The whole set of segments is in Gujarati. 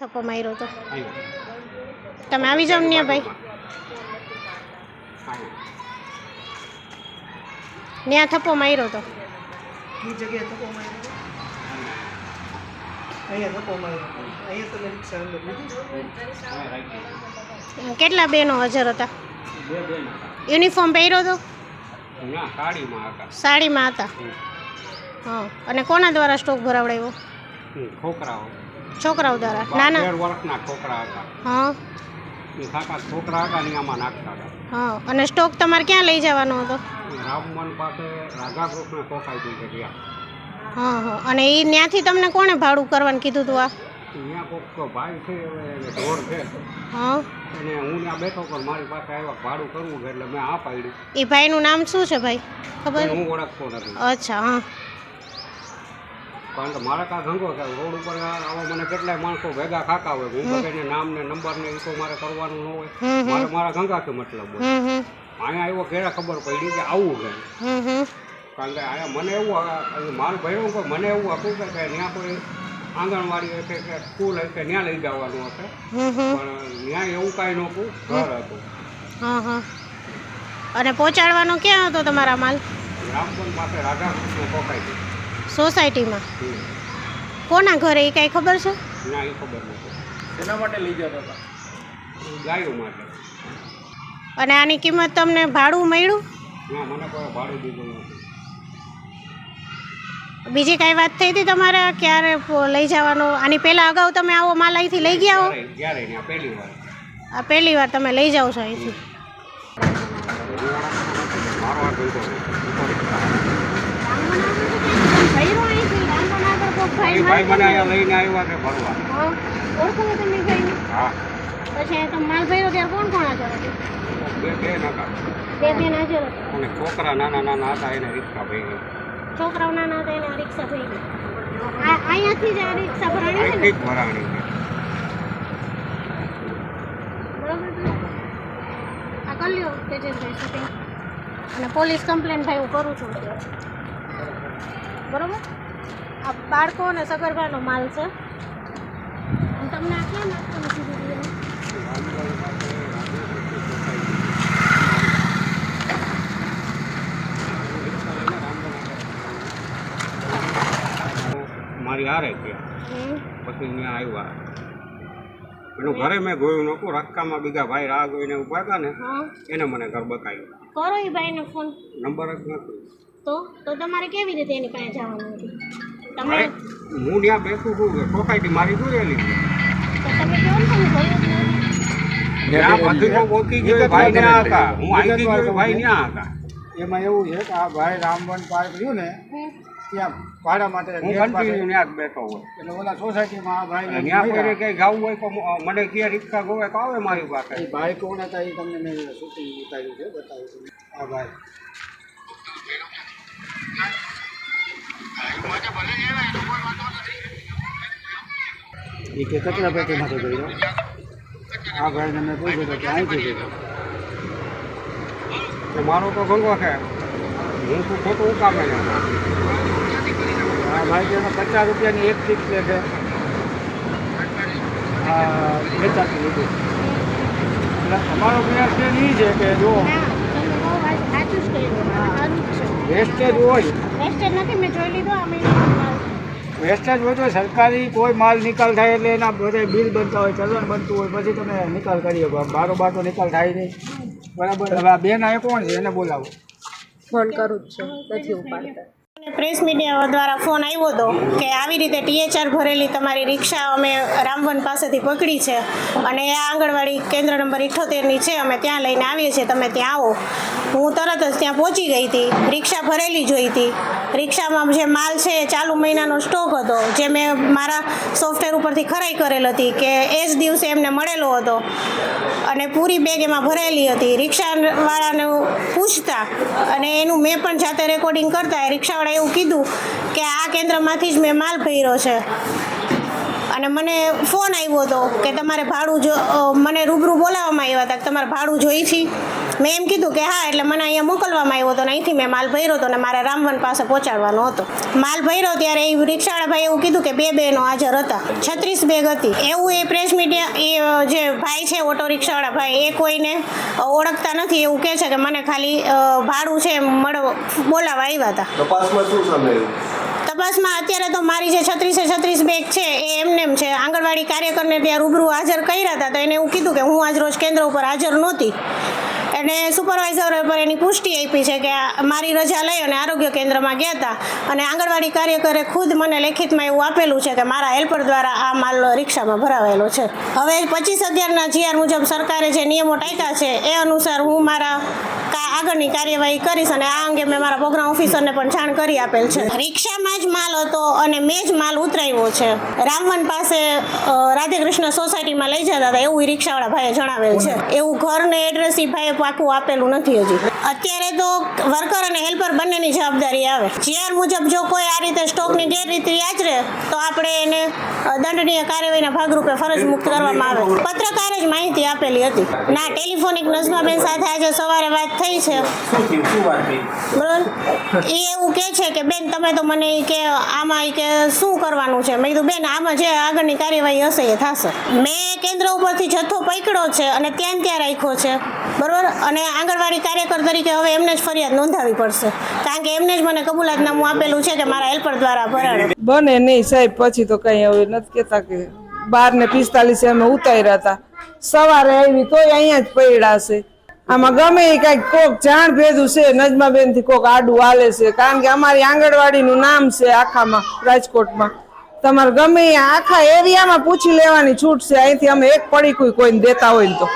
થપ્પો માર્યો તો. તમે આવી જાવ ને ભાઈ. ત્યાં થપ્પો માર્યો તો. હતો? હતો. કેટલા બેનો હાજર હતા? હતા યુનિફોર્મ પહેર્યો તો? સાડીમાં હતા. સાડીમાં હા અને કોના દ્વારા સ્ટોક ભરાવડાવ્યો? છોકરાઓ છોકરાઓ દ્વારા નાના? વર્ષના છોકરા હતા. હા. એ કાકા છોકરા હતા ને આમાં નાખતા હતા. હા. અને સ્ટોક તમારે ક્યાં લઈ જવાનો હતો? રામવન પાસે રાધાકૃષ્ણ કોકાઈ છે ગયા હા હા. અને એ ત્યાંથી તમને કોણે ભાડું કરવાનું કીધું હતું આ? ત્યાં કોઈક ભાઈ છે ઢોર છે. હા. અને હું ત્યાં બેઠો પણ મારી પાસે આવ્યા ભાડું કરવું છે એટલે મેં આ પાડ્યું. એ ભાઈનું નામ શું છે ભાઈ? ખબર? હું ઓળખતો નથી. અચ્છા હા. કારણ કે મારા કા ધંધો છે. રોડ ઉપર આવા મને કેટલાય માણસો ભેગા ખાતા હોય. હું બધાને નામ ને નંબર ને એ તો મારે કરવાનું ન હોય. મારે મારા ધંધાથી મતલબ હોય. અહીંયા આવ્યો ઘેરા ખબર પડી કે આવું છે. કારણ કે અહીંયા મને એવું મારું ભાઈ કોઈ મને એવું હતું કે કે ત્યાં કોઈ આંગણવાડી હશે કે સ્કૂલ હશે ત્યાં લઈ જવાનું હશે. પણ ત્યાં એવું કાંઈ નહોતું. ઘર હતું. અને પહોંચાડવાનો ક્યાં હતો તમારા માલ? રામપુર પાસે રાધાકૃષ્ણ કોકાઈ હતી સોસાયટીમાં. કોના ઘરે એ કાંઈ ખબર છે? ત્યાં એ ખબર નથી. શેના માટે લઈ જતા હતા? ગાયો માટે. અને આની કિંમત તમને ભાડું મળ્યું? ના મને કોઈ ભાડું દીધું નથી. બીજી કાંઈ વાત થઈ હતી તમારે? ક્યારે લઈ જવાનો? આની પહેલાં અગાઉ તમે આવો માલ અહીંથી લઈ ગયા હો? ક્યારે ક્યારે પહેલી વાર. આ પહેલી વાર તમે લઈ જાઓ છો અહીંથી. ભાઈ માલ ભર્યો ત્યારે કોણ છોકરા નાના નાના. હતા ગઈ છોકરાઓ નાના હતા એને રિક્ષા ભરી આ અહીંયાથી જ આ રિક્ષા ભરાણી ને આ કરી લ્યો તેજસભાઈ શૂટિંગ અને પોલીસ કમ્પ્લેન ભાઈ હું કરું છું બરોબર? આ બાળકો અને સગર્ભાનો માલ છે. તમને આ ક્યાં નાખવાનું કીધું મારી હારે હમ. પછી મેં આવ્યા. એનું ઘરે મેં ગયું નહોતું. રસ્તામાં બીજા ભાઈ રાહ જોઈને ઊભા હતા ને એને મને ઘર બતાવ્યું. કરો એ ભાઈને ફોન નંબર જ નથી. તો તો તમારે કેવી રીતે એની પાસે જવાનું હતું? તમે હું ત્યાં બેઠું છું કે સોસાયટી મારી શું છે? તો તમે કેમ તમે જોયું જ નથી. એમાં એવું છે કે આ ભાઈ રામવન પાર્ક રહ્યું ને ત્યાં ભાડા માટે બેઠો હોય. એટલે ઓલા સોસાયટીમાં આ ભાઈ ત્યાં કોઈને જવું હોય તો મને ક્યાં રિક્ષા ગોવે તો આવે મારી પાસે. એ ભાઈ કોણ હતા એ તમને મેં શૂટિંગ ઉતાર્યું છે બતાવ્યું આ ભાઈ. એ કે કેટલા પેટીમાંથી ગયો આ ભાઈને મેં પૂછ્યું તો કે અહીંથી ગયો તો મારો તો ભંગો છે હું તો ખોટું ઉકામે ને આ ભાઈ તેનો પચાસ રૂપિયાની એક ટીક લે છે આ વેચાતી લીધું એટલે અમારો પ્રયાસ બેન એ છે કે જો વેસ્ટેજ હોય. વેસ્ટેજ નથી મેં જોઈ લીધો આ વેસ્ટેજ હોય તો સરકારી કોઈ માલ નિકાલ થાય એટલે એના બધા બિલ બનતા હોય ચલણ બનતું હોય પછી તમે નિકાલ કરી શકો. બારોબાર તો નિકાલ થાય નહીં. બરાબર. હવે આ બેન આ કોણ છે? એને બોલાવો. પ્રેસ મીડિયા દ્વારા ફોન આવ્યો હતો કે આવી રીતે ટીએચઆર ભરેલી તમારી રિક્ષા અમે રામવન પાસેથી પકડી છે અને આ આંગણવાડી કેન્દ્ર નંબર ઇઠ્ઠોતેરની છે, અમે ત્યાં લઈને આવીએ છીએ, તમે ત્યાં આવો. હું તરત જ ત્યાં પહોંચી ગઈ હતી, રિક્ષા ભરેલી જોઈ હતી. રિક્ષામાં જે માલ છે એ ચાલુ મહિનાનો સ્ટોક હતો, જે મેં મારા સોફ્ટવેર ઉપરથી ખરાઈ કરેલ હતી કે એ જ દિવસે એમને મળેલો હતો. અને પૂરી બેગ એમાં ભરેલી હતી. રિક્ષાવાળાને પૂછતા અને એનું મેં પણ જાતે રેકોર્ડિંગ કરતા, એ રિક્ષાવાળાએ એવું કીધું કે આ કેન્દ્રમાંથી જ મેં માલ ભર્યો છે. અને મને ફોન આવ્યો હતો કે તમારે ભાડું જો મને રૂબરૂ બોલાવવામાં આવ્યા હતા કે તમારે ભાડું જોઈ છે મેં એમ કીધું કે હા એટલે મને અહીંયા મોકલવામાં આવ્યો હતો ને અહીંથી મેં માલ ભર્યો હતો ને મારે રામવન પાસે પહોંચાડવાનો હતો. માલ ભર્યો ત્યારે એ રિક્ષાવાળા ભાઈ એવું કીધું કે બે બહેનો હાજર હતા. છત્રીસ બેગ હતી. એવું એ પ્રેસ મીડિયા એ જે ભાઈ છે ઓટો રિક્ષાવાળા ભાઈ એ કોઈને ઓળખતા નથી. એવું કહે છે કે મને ખાલી ભાડું છે એમ મળવા બોલાવા આવ્યા હતા. તપાસમાં શું સામે તપાસમાં અત્યારે તો મારી જે છત્રીસે છત્રીસ બેગ છે એ એમને એમ છે. આંગણવાડી કાર્યકરને ત્યાં રૂબરૂ હાજર કર્યા હતા તો એને એવું કીધું કે હું આજ રોજ કેન્દ્ર ઉપર હાજર નહોતી. અને સુપરવાઇઝર પર એની પુષ્ટિ આપી છે કે મારી રજા લઈ અને આરોગ્ય કેન્દ્રમાં ગયા હતા. અને આંગણવાડી કાર્યકરે ખુદ મને લેખિતમાં એવું આપેલું છે કે મારા હેલ્પર દ્વારા આ માલ રિક્ષામાં ભરાવેલો છે. હવે પચીસ અગિયારના જીઆર મુજબ સરકારે જે નિયમો ટાંક્યા છે, એ અનુસાર હું મારા આગળની કાર્યવાહી કરીશ અને આ અંગે મેં મારા પ્રોગ્રામ ઓફિસરને પણ જાણ કરી આપેલ છે. રિક્ષામાં જ માલ હતો અને મેં જ માલ ઉતરાવ્યો છે. રામવન પાસે રાધેકૃષ્ણ સોસાયટીમાં લઈ જતા હતા એવું રિક્ષાવાળા ભાઈએ જણાવેલ છે. એવું ઘરને એડ્રેસ એ ભાઈએ પાકું આપેલું નથી હજી. અત્યારે તો વર્કર અને હેલ્પર બંનેની જવાબદારી આવે. જીઆર મુજબ જો કોઈ આ રીતે સ્ટોકની ગેરરીતિ આચરે તો આપણે એને દંડનીય કાર્યવાહીના ભાગરૂપે ફરજ મુક્ત કરવામાં આવે. પત્રકારે જ માહિતી આપેલી હતી. ના ટેલિફોનિક નજમાબેન સાથે આજે સવારે વાત થઈ છે. બરોબર એ એવું કહે છે કે બેન તમે તો મને કે આમાં કે શું કરવાનું છે? મેં કીધું બેન આમાં જે આગળની કાર્યવાહી હશે એ થશે. મેં કેન્દ્ર ઉપરથી જથ્થો પકડ્યો છે અને ત્યાં ત્યાં રાખ્યો છે. બરોબર? અને આંગણવાડી કાર્યકર તરીકે હવે એમને જ ફરિયાદ નોંધાવી પડશે. કારણ કે એમને જ મને કબૂલાતનામું આપેલું છે કે મારા હેલ્પર દ્વારા ભરાડો બને નહીં સાહેબ પછી તો કઈ હવે નથી કેતા કે બાર ને પિસ્તાલીસ અમે ઉતાર્યા હતા. સવારે આવી તોય અહીંયા જ પડ્યા છે. આમાં ગમે એ કંઈક કોક જાણ ભેદું છે નજમાબેનથી કોક આડું હાલે છે, કારણ કે અમારી આંગણવાડીનું નામ છે આખામાં, રાજકોટમાં. તમારે ગમે આખા એરિયામાં પૂછી લેવાની છૂટ છે, અહીંથી અમે એક પડી કોઈ કોઈને દેતા હોય ને તો.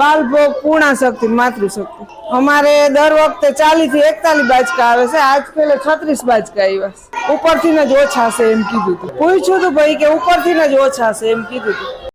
બાલભોગ પૂર્ણા શક્તિ માતૃશક્તિ. અમારે દર વખતે ચાલીસથી એકતાલીસ બાજકા આવે છે. આજ પેલે છત્રીસ બાજકા આવ્યા. ઉપરથી જ ઓછા છે એમ કીધું હતું. પૂછ્યું હતું ભાઈ કે ઉપરથી જ ઓછા છે એમ કીધું હતું.